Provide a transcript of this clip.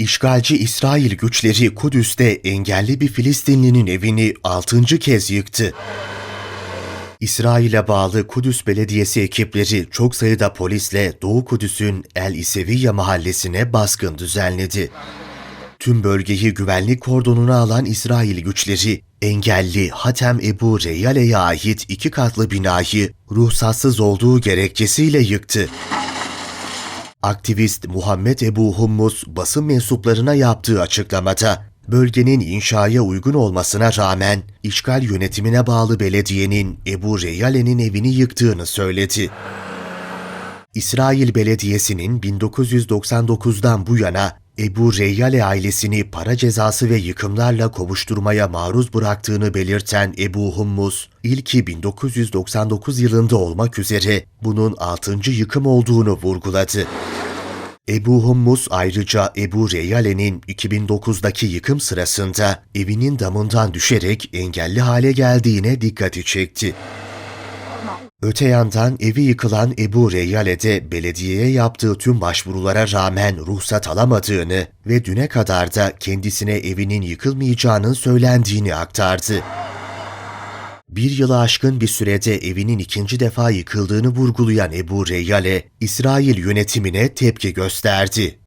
İşgalci İsrail güçleri Kudüs'te engelli bir Filistinlinin evini 6. kez yıktı. İsrail'e bağlı Kudüs Belediyesi ekipleri çok sayıda polisle Doğu Kudüs'ün El İseviye mahallesine baskın düzenledi. Tüm bölgeyi güvenlik kordonuna alan İsrail güçleri, engelli Hatem Ebu Reyyale'ye ait iki katlı binayı ruhsatsız olduğu gerekçesiyle yıktı. Aktivist Muhammed Ebu Hummus basın mensuplarına yaptığı açıklamada bölgenin inşaya uygun olmasına rağmen işgal yönetimine bağlı belediyenin Ebu Reyyale'nin evini yıktığını söyledi. İsrail Belediyesi'nin 1999'dan bu yana Ebu Reyyale ailesini para cezası ve yıkımlarla kovuşturmaya maruz bıraktığını belirten Ebu Hummus, ilki 1999 yılında olmak üzere bunun 6. yıkım olduğunu vurguladı. Ebu Hummus ayrıca Ebu Reyyale'nin 2009'daki yıkım sırasında evinin damından düşerek engelli hale geldiğine dikkati çekti. Öte yandan evi yıkılan Ebu Reyyale de belediyeye yaptığı tüm başvurulara rağmen ruhsat alamadığını ve düne kadar da kendisine evinin yıkılmayacağının söylendiğini aktardı. Bir yılı aşkın bir sürede evinin ikinci defa yıkıldığını vurgulayan Ebu Reyyale, İsrail yönetimine tepki gösterdi.